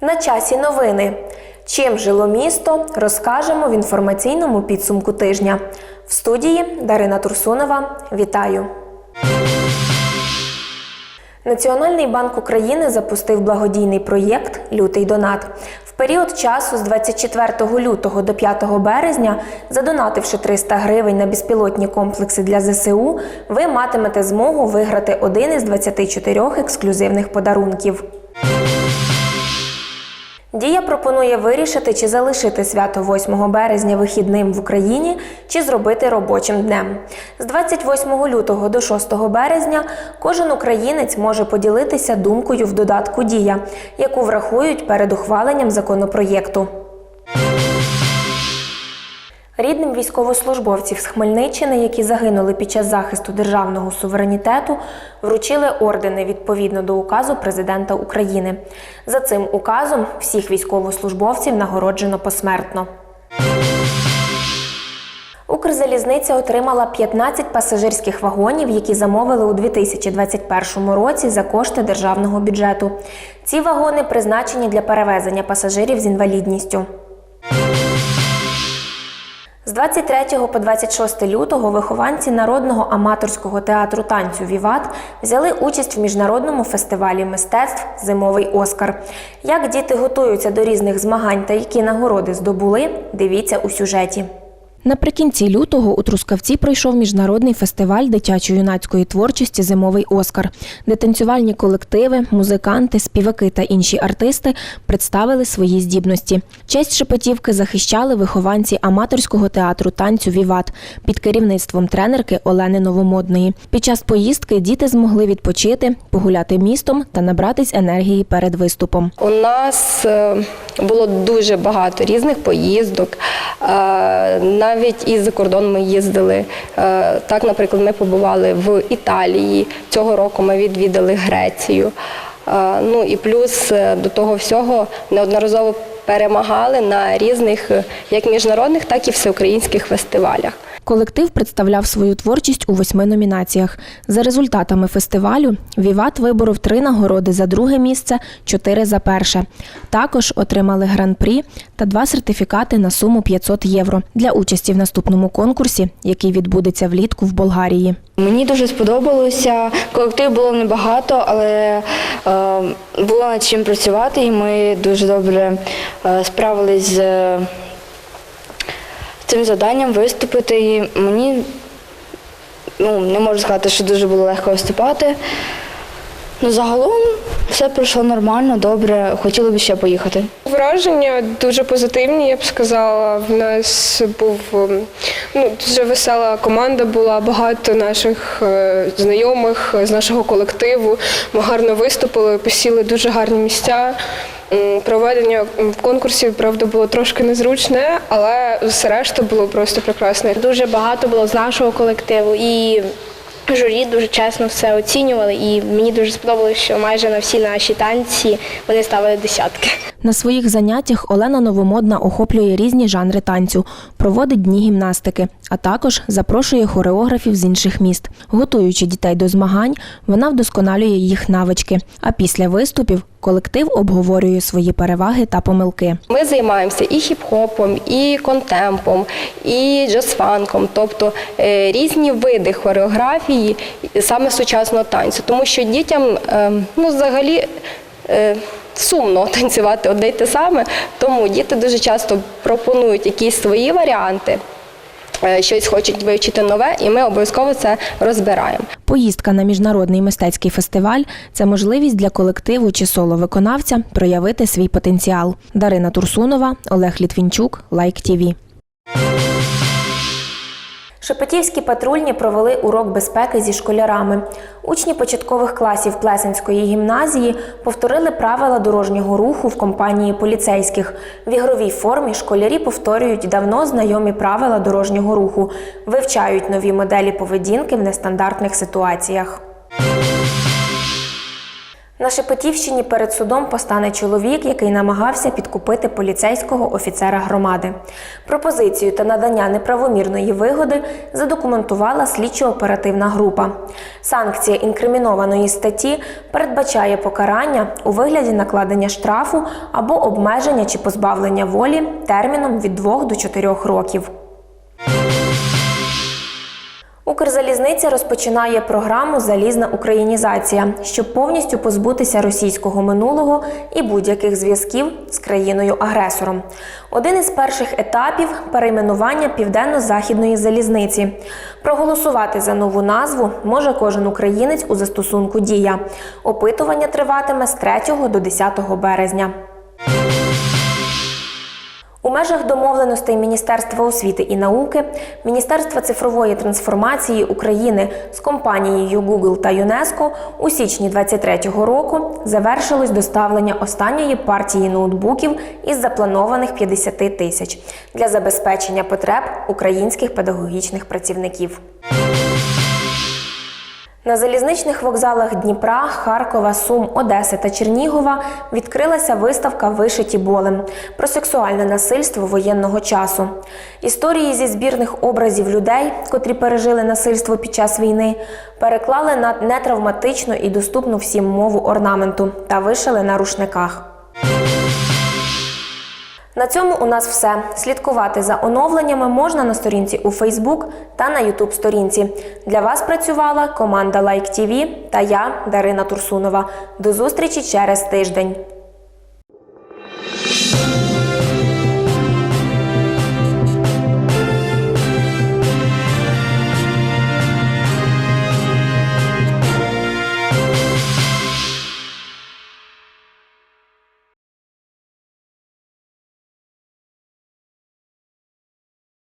На часі новини. Чим жило місто, розкажемо в інформаційному підсумку тижня. В студії Дарина Турсунова. Вітаю! Національний банк України запустив благодійний проєкт Лютий донат. В період часу з 24 лютого до 5 березня, задонативши 300 гривень на безпілотні комплекси для ЗСУ, ви матимете змогу виграти один із 24 ексклюзивних подарунків. Дія пропонує вирішити, чи залишити свято 8 березня вихідним в Україні, чи зробити робочим днем. З 28 лютого до 6 березня кожен українець може поділитися думкою в додатку Дія, яку врахують перед ухваленням законопроєкту. Рідним військовослужбовців з Хмельниччини, які загинули під час захисту державного суверенітету, вручили ордени відповідно до указу президента України. За цим указом всіх військовослужбовців нагороджено посмертно. Укрзалізниця отримала 15 пасажирських вагонів, які замовили у 2021 році за кошти державного бюджету. Ці вагони призначені для перевезення пасажирів з інвалідністю. З 23 по 26 лютого вихованці народного аматорського театру танцю Віват взяли участь в міжнародному фестивалі мистецтв Зимовий Оскар. Як діти готуються до різних змагань та які нагороди здобули, дивіться у сюжеті. Наприкінці лютого у Трускавці пройшов міжнародний фестиваль дитячо-юнацької творчості Зимовий Оскар, де танцювальні колективи, музиканти, співаки та інші артисти представили свої здібності. Честь Шепетівки захищали вихованці аматорського театру танцю Віват під керівництвом тренерки Олени Новомодної. Під час поїздки діти змогли відпочити, погуляти містом та набратись енергії перед виступом. У нас е, було дуже багато різних поїздок. Е, Навіть і за кордон ми їздили. Е, Так, наприклад, ми побували в Італії. Цього року ми відвідали Грецію. Е, Ну і плюс до того всього неодноразово перемагали на різних як міжнародних, так і всеукраїнських фестивалях. Колектив представляв свою творчість у восьми номінаціях. За результатами фестивалю Віват виборов три нагороди за друге місце, чотири за перше. Також отримали гран-прі та два сертифікати на суму 500 євро для участі в наступному конкурсі, який відбудеться влітку в Болгарії. Мені дуже сподобалося. Колектив було небагато, але е, було над чим працювати, і ми дуже добре е, справились з цим завданням виступити. І мені ну, не можу сказати, що дуже було легко виступати. Ну, загалом все пройшло нормально, добре. Хотіли б ще поїхати. Враження дуже позитивні, я б сказала. В нас був ем, ну, дуже весела команда була, багато наших е, знайомих з нашого колективу. Ми гарно виступили, посіли дуже гарні місця. Проведення конкурсів, правда, було трошки незручне, але все решта було просто прекрасне. Дуже багато було з нашого колективу і журі дуже чесно все оцінювали. І мені дуже сподобалося, що майже на всі наші танці вони ставили десятки. На своїх заняттях Олена Новомодна охоплює різні жанри танцю, проводить дні гімнастики, а також запрошує хореографів з інших міст. Готуючи дітей до змагань, вона вдосконалює їх навички. А після виступів колектив обговорює свої переваги та помилки. Ми займаємося і хіп-хопом, і контемпом, і джаз-фанком, тобто е, різні види хореографії саме сучасного танцю, тому що дітям е, ну, взагалі. е, Сумно танцювати одне й те саме, тому діти дуже часто пропонують якісь свої варіанти, щось хочуть вивчити нове, і ми обов'язково це розбираємо. Поїздка на міжнародний мистецький фестиваль це можливість для колективу чи соло-виконавця проявити свій потенціал. Дарина Турсунова, Олег Літвінчук, Лайк ТІВІ. Шепетівські патрульні провели урок безпеки зі школярами. Учні початкових класів Плесенської гімназії повторили правила дорожнього руху в компанії поліцейських. В ігровій формі школярі повторюють давно знайомі правила дорожнього руху, вивчають нові моделі поведінки в нестандартних ситуаціях. На Шепетівщині перед судом постане чоловік, який намагався підкупити поліцейського офіцера громади. Пропозицію та надання неправомірної вигоди задокументувала слідчо-оперативна група. Санкція інкримінованої статті передбачає покарання у вигляді накладення штрафу або обмеження чи позбавлення волі терміном від 2 до 4 років. Укрзалізниця розпочинає програму Залізна українізація, щоб повністю позбутися російського минулого і будь-яких зв'язків з країною-агресором. Один із перших етапів перейменування південно-західної залізниці. Проголосувати за нову назву може кожен українець у застосунку Дія. Опитування триватиме з 3 до 10 березня. Межах домовленостей Міністерства освіти і науки, Міністерства цифрової трансформації України з компанією Google та ЮНЕСКО у січні 2023 року завершилось доставлення останньої партії ноутбуків із запланованих 50 тисяч для забезпечення потреб українських педагогічних працівників. На залізничних вокзалах Дніпра, Харкова, Сум, Одеси та Чернігова відкрилася виставка Вишиті болем про сексуальне насильство воєнного часу. Історії зі збірних образів людей, котрі пережили насильство під час війни, переклали на нетравматичну і доступну всім мову орнаменту та вишили на рушниках. На цьому у нас все. Слідкувати за оновленнями можна на сторінці у Facebook та на YouTube сторінці. Для вас працювала команда Like TV та я, Дарина Турсунова. До зустрічі через тиждень.